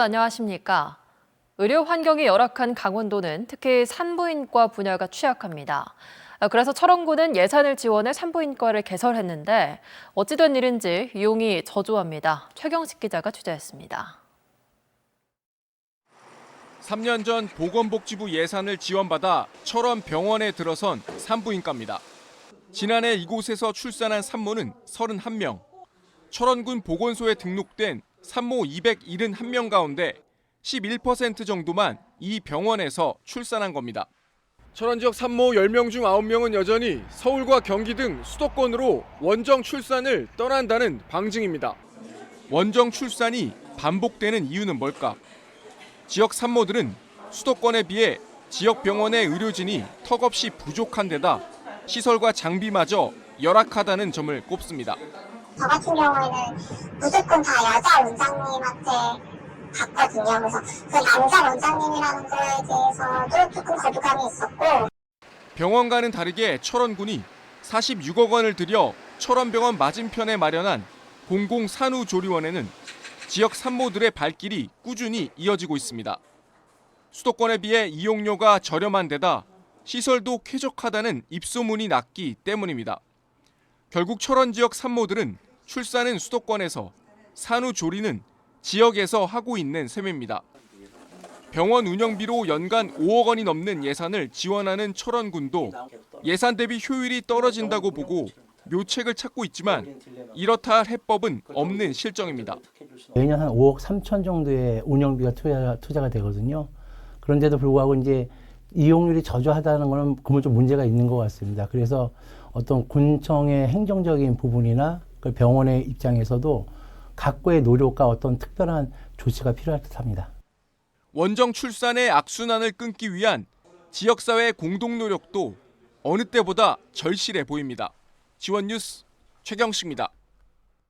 여러분 안녕하십니까? 의료 환경이 열악한 강원도는 특히 산부인과 분야가 취약합니다. 아, 그래서 철원구는 예산을 지원해 산부인과를 개설했는데 어찌된 일인지 이용이 저조합니다. 최경식 기자가 취재했습니다. 3년 전 보건복지부 예산을 지원받아 철원 병원에 들어선 산부인과입니다. 지난해 이곳에서 출산한 산모는 31명. 철원군 보건소에 등록된 산모 271명 가운데 11% 정도만 이 병원에서 출산한 겁니다. 철원 지역 산모 10명 중 9명은 여전히 서울과 경기 등 수도권으로 원정 출산을 떠난다는 방증입니다. 원정 출산이 반복되는 이유는 뭘까? 지역 산모들은 수도권에 비해 지역 병원의 의료진이 턱없이 부족한 데다 시설과 장비마저 열악하다는 점을 꼽습니다. 저 같은 경우에는 무조건 다 여자 원장님한테 갔거든요. 그래서 그 남자 원장님이라는 거에 대해서도 조금 거부감이 있었고 병원과는 다르게 철원군이 46억 원을 들여 철원병원 맞은편에 마련한 공공산후조리원에는 지역 산모들의 발길이 꾸준히 이어지고 있습니다. 수도권에 비해 이용료가 저렴한 데다 시설도 쾌적하다는 입소문이 났기 때문입니다. 결국 철원 지역 산모들은 출산은 수도권에서 산후조리는 지역에서 하고 있는 셈입니다. 병원 운영비로 연간 5억 원이 넘는 예산을 지원하는 철원군도 예산 대비 효율이 떨어진다고 보고 묘책을 찾고 있지만 이렇다 할 해법은 없는 실정입니다. 매년 한 5억 3천 정도의 운영비가 투자, 투자가 되거든요. 그런데도 불구하고 이제 이용률이 저조하다는 거는 그건 좀 문제가 있는 것 같습니다. 그래서 어떤 군청의 행정적인 부분이나 그 병원의 입장에서도 각고의 노력과 어떤 특별한 조치가 필요할 듯합니다. 원정 출산의 악순환을 끊기 위한 지역사회 공동 노력도 어느 때보다 절실해 보입니다. 지원 뉴스 최경식입니다.